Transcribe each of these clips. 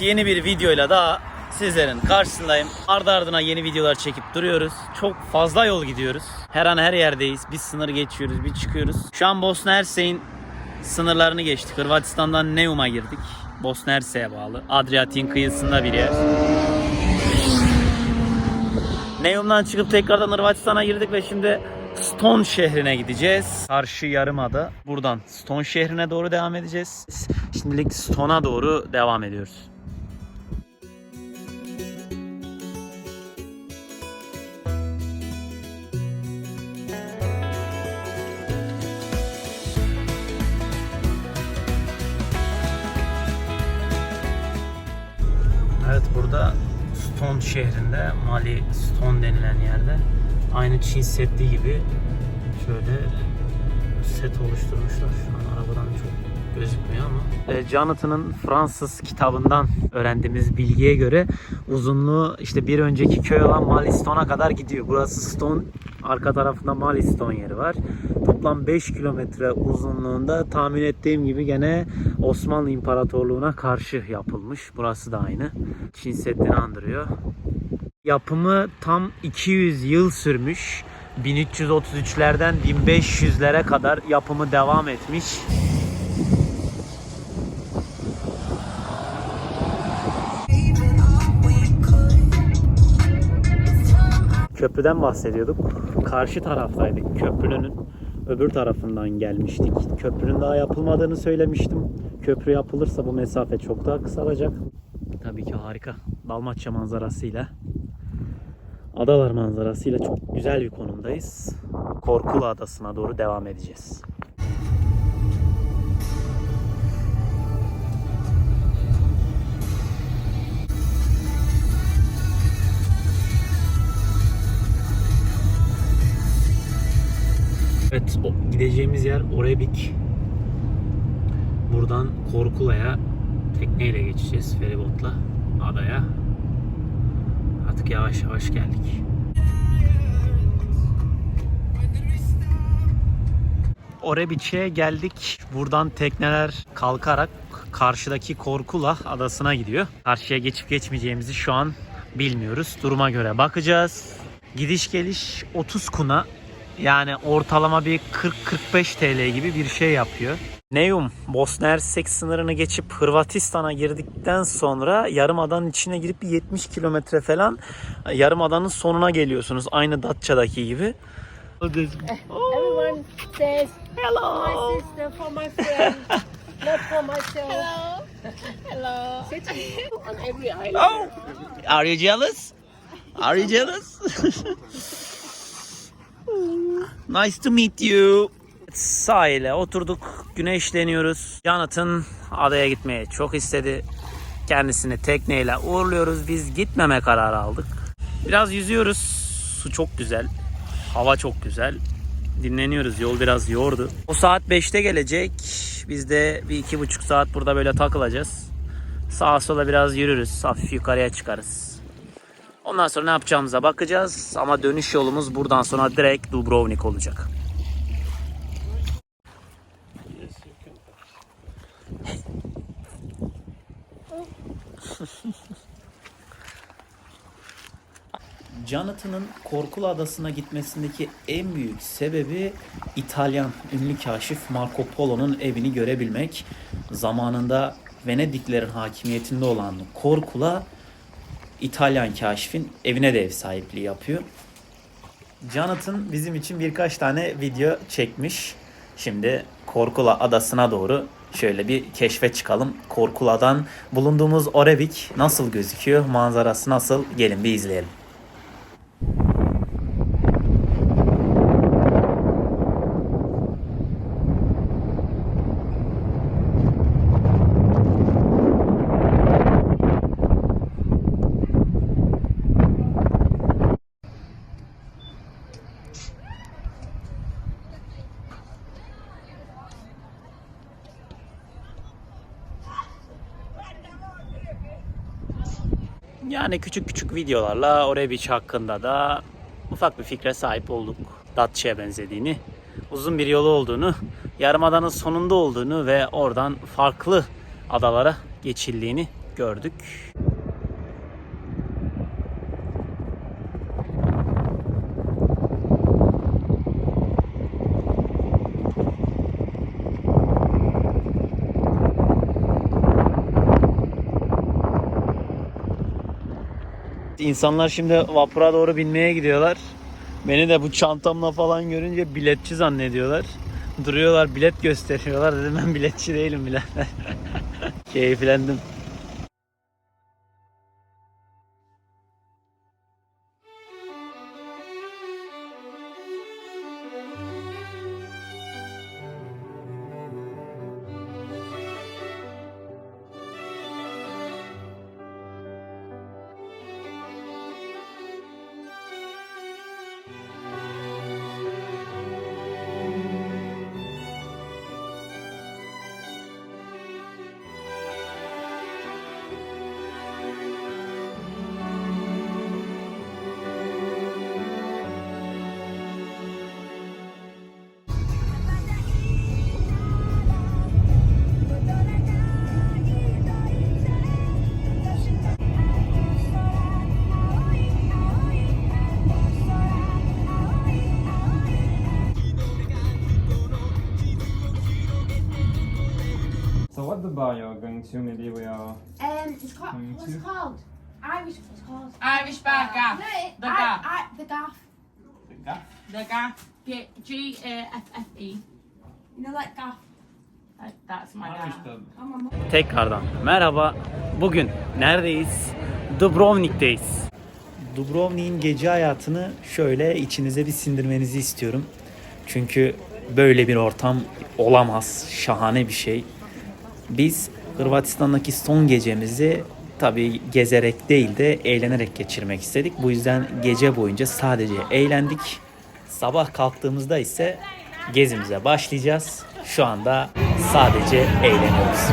Yeni bir videoyla daha sizlerin karşısındayım. Ardı ardına yeni videolar çekip duruyoruz. Çok fazla yol gidiyoruz. Her an her yerdeyiz. Bir sınır geçiyoruz, bir çıkıyoruz. Şu an Bosna Hersek'in sınırlarını geçtik. Hırvatistan'dan Neum'a girdik. Bosna Hersek'e bağlı. Adriyatik'in kıyısında bir yer. Neum'dan çıkıp tekrardan Hırvatistan'a girdik ve şimdi Stone şehrine gideceğiz. Karşı yarımada. Buradan Stone şehrine doğru devam edeceğiz. Şimdilik Stone'a doğru devam ediyoruz. Şehrinde Mali Stone denilen yerde aynı Çin Seddi gibi şöyle set oluşturmuşlar. Şu an arabadan çok gözükmüyor ama. E, Jonathan'ın Fransız kitabından öğrendiğimiz bilgiye göre uzunluğu işte bir önceki köy olan Malistone'a kadar gidiyor. Burası Stone, arka tarafında Maliston yeri var. Toplam 5 kilometre uzunluğunda tahmin ettiğim gibi gene Osmanlı İmparatorluğu'na karşı yapılmış. Burası da aynı. Çin Seddi'ni andırıyor. Yapımı tam 200 yıl sürmüş. 1333'lerden 1500'lere kadar yapımı devam etmiş. Köprüden bahsediyorduk. Karşı taraftaydık. Köprünün öbür tarafından gelmiştik. Köprünün daha yapılmadığını söylemiştim. Köprü yapılırsa bu mesafe çok daha kısalacak. Tabii ki harika. Dalmaçya manzarasıyla adalar manzarasıyla çok güzel bir konumdayız. Korkulu Adası'na doğru devam edeceğiz. Evet, gideceğimiz yer Orebik. Buradan Korkula'ya tekneyle geçeceğiz feribotla adaya. Artık yavaş yavaş geldik. Orebiç'e geldik. Buradan tekneler kalkarak karşıdaki Korkula adasına gidiyor. Karşıya geçip geçmeyeceğimizi şu an bilmiyoruz. Duruma göre bakacağız. Gidiş geliş 30 kuna yani ortalama bir 40-45 TL gibi bir şey yapıyor. Neum, Bosna Hersek sınırını geçip Hırvatistan'a girdikten sonra yarımadanın içine girip bir 70 kilometre falan yarımadanın sonuna geliyorsunuz. Aynı Datça'daki gibi. Everyone says Hello. my sister for my friend, not for myself. Hello. Hello. on every island. Oh, are you jealous? Are you jealous? nice to meet you. Sahile oturduk, güneşleniyoruz. Jonathan adaya gitmeye çok istedi. Kendisini tekneyle uğurluyoruz. Biz gitmeme kararı aldık. Biraz yüzüyoruz. Su çok güzel. Hava çok güzel. Dinleniyoruz. Yol biraz yordu. O saat 5'te gelecek. Biz de bir iki buçuk saat burada böyle takılacağız. Sağa sola biraz yürürüz. Hafif yukarıya çıkarız. Ondan sonra ne yapacağımıza bakacağız. Ama dönüş yolumuz buradan sonra direkt Dubrovnik olacak. Jonathan'ın Korkulu Adası'na gitmesindeki en büyük sebebi İtalyan ünlü kaşif Marco Polo'nun evini görebilmek. Zamanında Venediklerin hakimiyetinde olan Korkula İtalyan kaşifin evine de ev sahipliği yapıyor. Jonathan bizim için birkaç tane video çekmiş. Şimdi Korkula Adası'na doğru şöyle bir keşfe çıkalım. Korkula'dan bulunduğumuz Orevik nasıl gözüküyor, manzarası nasıl? Gelin bir izleyelim. Yani küçük küçük videolarla Orebiç hakkında da ufak bir fikre sahip olduk. Datça'ya benzediğini, uzun bir yolu olduğunu, yarımadanın sonunda olduğunu ve oradan farklı adalara geçildiğini gördük. İnsanlar şimdi vapura doğru binmeye gidiyorlar. Beni de bu çantamla falan görünce biletçi zannediyorlar. Duruyorlar bilet gösteriyorlar. Dedim ben biletçi değilim bile. Keyiflendim. Bar you're going to? Maybe we are. Um, it's called, Going what's it to? called? Irish, what's it called? Irish bar gaff. No, it, The I, gaff. I, the gaff. The gaff. G- G A F F E. You know, like gaff. Like, That's my gaff. Oh, my mum. Tekrardan merhaba. Bugün neredeyiz? Dubrovnik'teyiz. Dubrovnik'in gece hayatını şöyle içinize bir sindirmenizi istiyorum. Çünkü böyle bir ortam olamaz. Şahane bir şey. Biz Hırvatistan'daki son gecemizi tabii gezerek değil de eğlenerek geçirmek istedik. Bu yüzden gece boyunca sadece eğlendik. Sabah kalktığımızda ise gezimize başlayacağız. Şu anda sadece eğleniyoruz.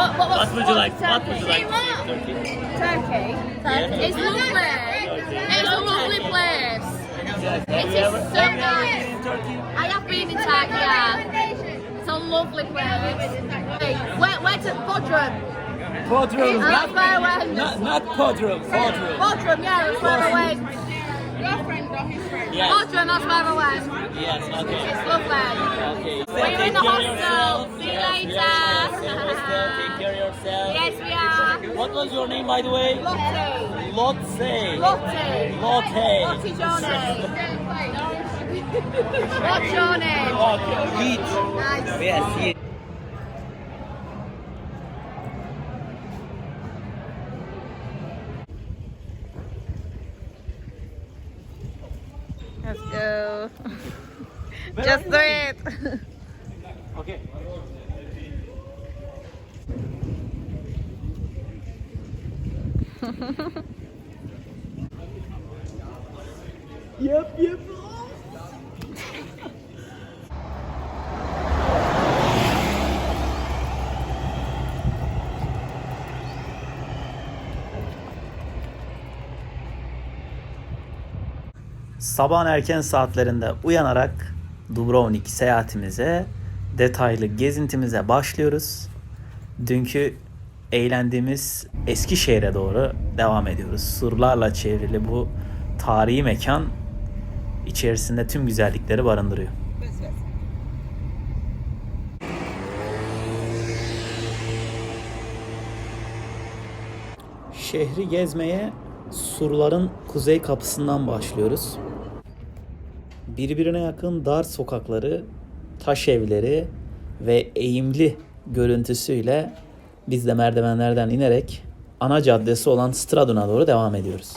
What, what, What would you like? What would you like to say Turkey? Turkey. It's lovely. It's a lovely place. It is so nice. I have been in Turkey, yeah. It's a lovely place. Where, where to Bodrum? Bodrum. That's where I went. Not, not Bodrum. Bodrum. Bodrum, yeah, that's where I went. Yes. Bodrum, that's where I went. Yes. Okay. It's. Okay. We're in the hostel. See you later. Take care of yourself. Yes, we are. What was your name, by the way? Lottie. Lotse. Lottie. Lotte. Lottie's your name. What's your name? Nice. Let's Just do it. Okay. yep, yep. Sabahın erken saatlerinde uyanarak Dubrovnik seyahatimize, detaylı gezintimize başlıyoruz. Dünkü eğlendiğimiz Eskişehir'e doğru devam ediyoruz. Surlarla çevrili bu tarihi mekan içerisinde tüm güzellikleri barındırıyor. Şehri gezmeye surların kuzey kapısından başlıyoruz. Birbirine yakın dar sokakları, taş evleri ve eğimli görüntüsüyle biz de merdivenlerden inerek ana caddesi olan Stradun'a doğru devam ediyoruz.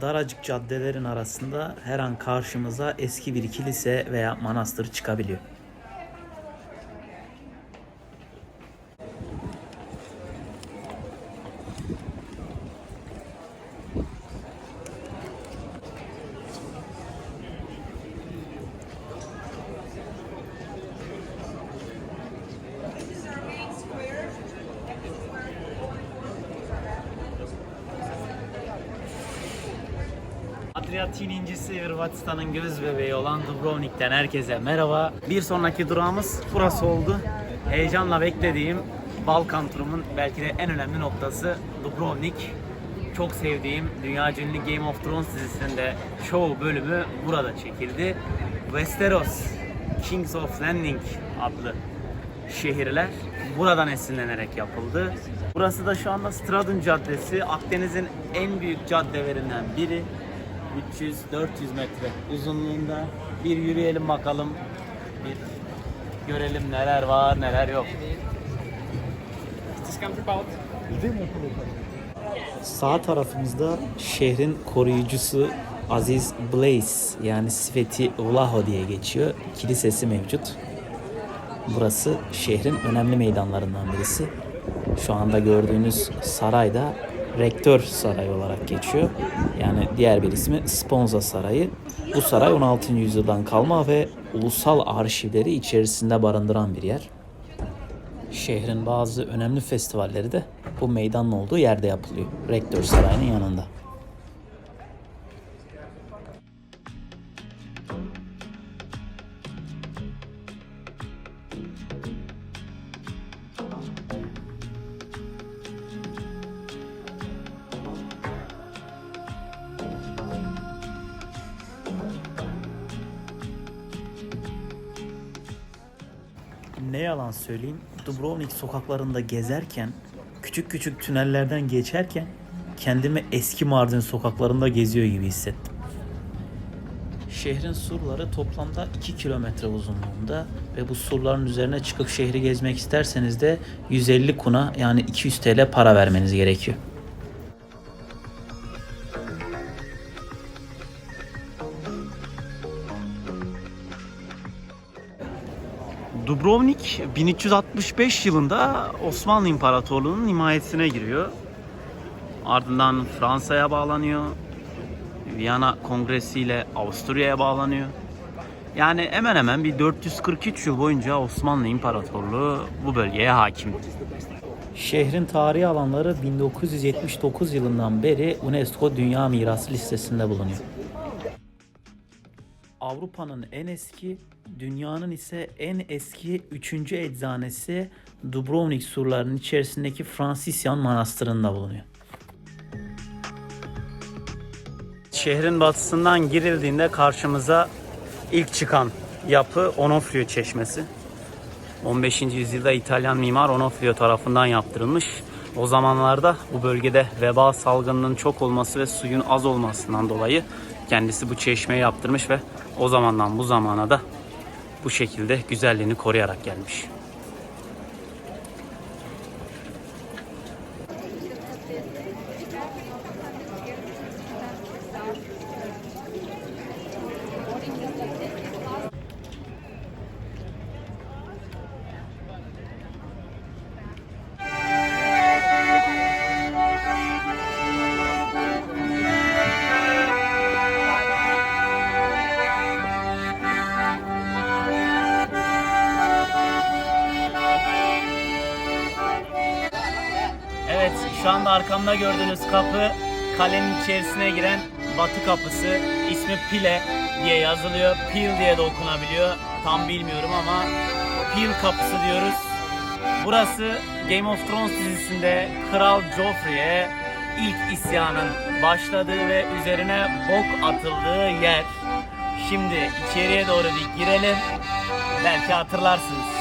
Daracık caddelerin arasında her an karşımıza eski bir kilise veya manastır çıkabiliyor. Adriyatik'in incisi Hırvatistan'ın göz bebeği olan Dubrovnik'ten herkese merhaba. Bir sonraki durağımız burası oldu. Heyecanla beklediğim Balkan turumun belki de en önemli noktası Dubrovnik. Çok sevdiğim dünya ünlü Game of Thrones dizisinde çoğu bölümü burada çekildi. Westeros, Kings of Landing adlı şehirler buradan esinlenerek yapıldı. Burası da şu anda Stradun Caddesi. Akdeniz'in en büyük caddelerinden biri. 300-400 metre uzunluğunda. Bir yürüyelim bakalım. Bir görelim neler var neler yok. Sağ tarafımızda şehrin koruyucusu Aziz Blaze yani Sveti Vlaho diye geçiyor. Kilisesi mevcut. Burası şehrin önemli meydanlarından birisi. Şu anda gördüğünüz saray da Rektör Sarayı olarak geçiyor. Yani diğer bir ismi Sponza Sarayı. Bu saray 16. yüzyıldan kalma ve ulusal arşivleri içerisinde barındıran bir yer. Şehrin bazı önemli festivalleri de bu meydanın olduğu yerde yapılıyor. Rektör Sarayı'nın yanında. Ne yalan söyleyeyim, Dubrovnik sokaklarında gezerken, küçük küçük tünellerden geçerken kendimi eski Mardin sokaklarında geziyor gibi hissettim. Şehrin surları toplamda 2 kilometre uzunluğunda ve bu surların üzerine çıkıp şehri gezmek isterseniz de 150 kuna yani 200 TL para vermeniz gerekiyor. Dubrovnik 1365 yılında Osmanlı İmparatorluğu'nun himayesine giriyor. Ardından Fransa'ya bağlanıyor. Viyana Kongresi ile Avusturya'ya bağlanıyor. Yani hemen hemen bir 443 yıl boyunca Osmanlı İmparatorluğu bu bölgeye hakim. Şehrin tarihi alanları 1979 yılından beri UNESCO Dünya Mirası listesinde bulunuyor. Avrupa'nın en eski, dünyanın ise en eski 3. eczanesi Dubrovnik surlarının içerisindeki Fransisyan Manastırı'nda bulunuyor. Şehrin batısından girildiğinde karşımıza ilk çıkan yapı Onofrio Çeşmesi. 15. yüzyılda İtalyan mimar Onofrio tarafından yaptırılmış. O zamanlarda bu bölgede veba salgınının çok olması ve suyun az olmasından dolayı Kendisi bu çeşmeyi yaptırmış ve o zamandan bu zamana da bu şekilde güzelliğini koruyarak gelmiş. Arkamda gördüğünüz kapı kalenin içerisine giren batı kapısı. İsmi Pile diye yazılıyor. Pil diye de okunabiliyor. Tam bilmiyorum ama Pil kapısı diyoruz. Burası Game of Thrones dizisinde Kral Joffrey'e ilk isyanın başladığı ve üzerine bok atıldığı yer. Şimdi içeriye doğru bir girelim. Belki hatırlarsınız.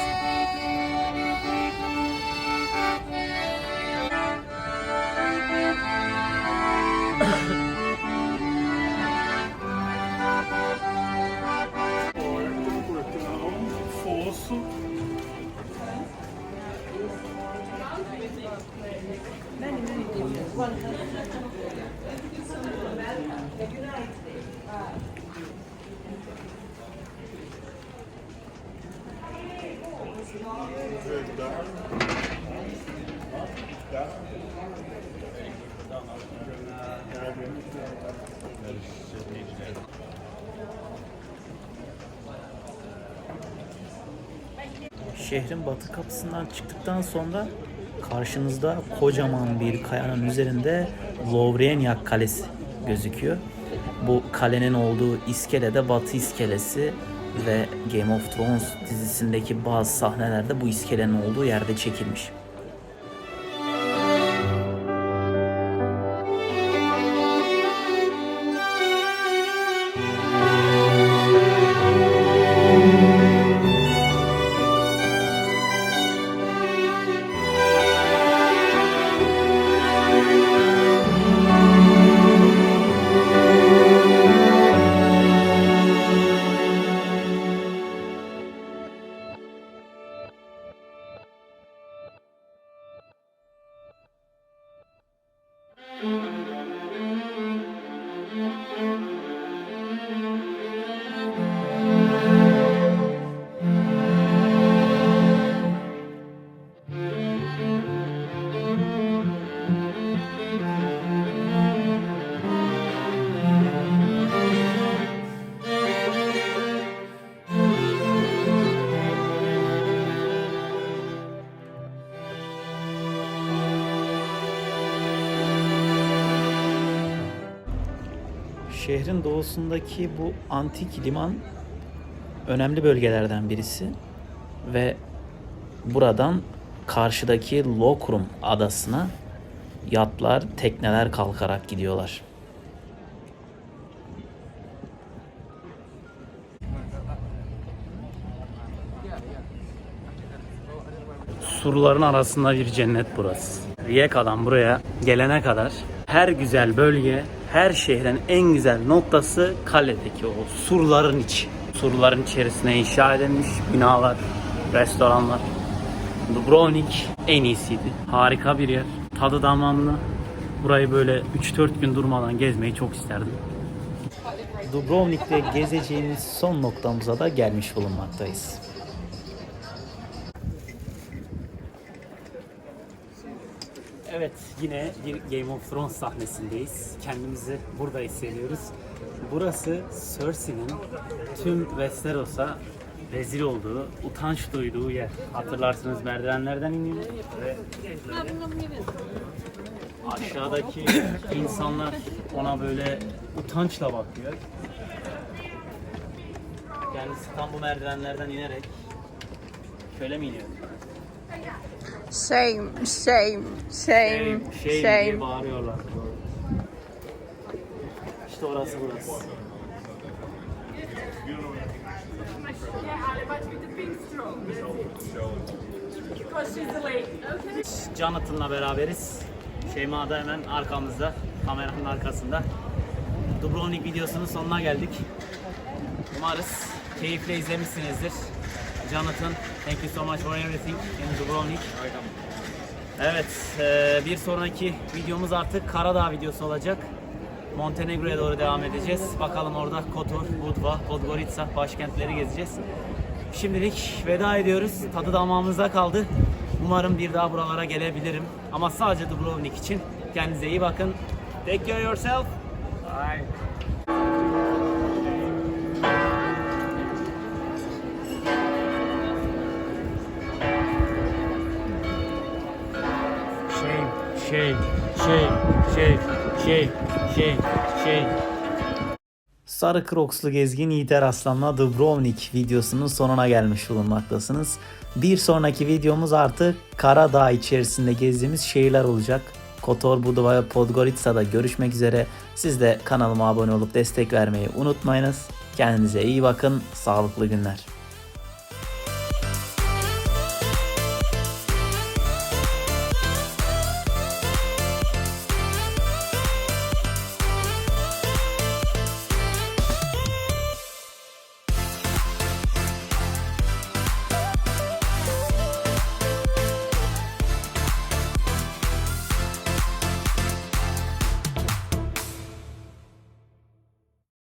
Şehrin batı kapısından çıktıktan sonra karşınızda kocaman bir kayanın üzerinde Lovrenyak Kalesi gözüküyor. Bu kalenin olduğu iskele de Batı iskelesi ve Game of Thrones dizisindeki bazı sahnelerde bu iskelenin olduğu yerde çekilmiş. Şehrin doğusundaki bu antik liman önemli bölgelerden birisi ve buradan karşıdaki Lokrum adasına yatlar, tekneler kalkarak gidiyorlar. Surların arasında bir cennet burası. Riyeka'dan buraya gelene kadar her güzel bölge, her şehrin en güzel noktası kaledeki o surların içi. Surların içerisine inşa edilmiş binalar, restoranlar. Dubrovnik en iyisiydi. Harika bir yer. Tadı damağımla. Burayı böyle 3-4 gün durmadan gezmeyi çok isterdim. Dubrovnik'te gezeceğimiz son noktamıza da gelmiş bulunmaktayız. Evet, yine bir Game of Thrones sahnesindeyiz. Kendimizi burada hissediyoruz. Burası Cersei'nin tüm Westeros'a rezil olduğu, utanç duyduğu yer. Hatırlarsınız merdivenlerden iniyor aşağıdaki insanlar ona böyle utançla bakıyor. Kendisi tam bu merdivenlerden inerek şöyle mi iniyor? Shame, shame, shame, diye shame. bağırıyorlar. İşte orası burası. Jonathan'la beraberiz. Şeyma da hemen arkamızda, kameranın arkasında. Dubrovnik videosunun sonuna geldik. Umarız keyifle izlemişsinizdir. Jonathan, thank you so much for everything in Dubrovnik. Evet, e, bir sonraki videomuz artık Karadağ videosu olacak. Montenegro'ya doğru devam edeceğiz. Bakalım orada Kotor, Budva, Podgorica başkentleri gezeceğiz. Şimdilik veda ediyoruz. Tadı damağımızda kaldı. Umarım bir daha buralara gelebilirim. Ama sadece Dubrovnik için. Kendinize iyi bakın. Take care yourself. Bye. Şey, şey, şey, şey, şey, şey. Sarı Crocs'lu gezgin Yiğiter Aslan'la Dubrovnik videosunun sonuna gelmiş bulunmaktasınız. Bir sonraki videomuz artık Karadağ içerisinde gezdiğimiz şehirler olacak. Kotor, Budva ve Podgorica'da görüşmek üzere. Siz de kanalıma abone olup destek vermeyi unutmayınız. Kendinize iyi bakın. Sağlıklı günler.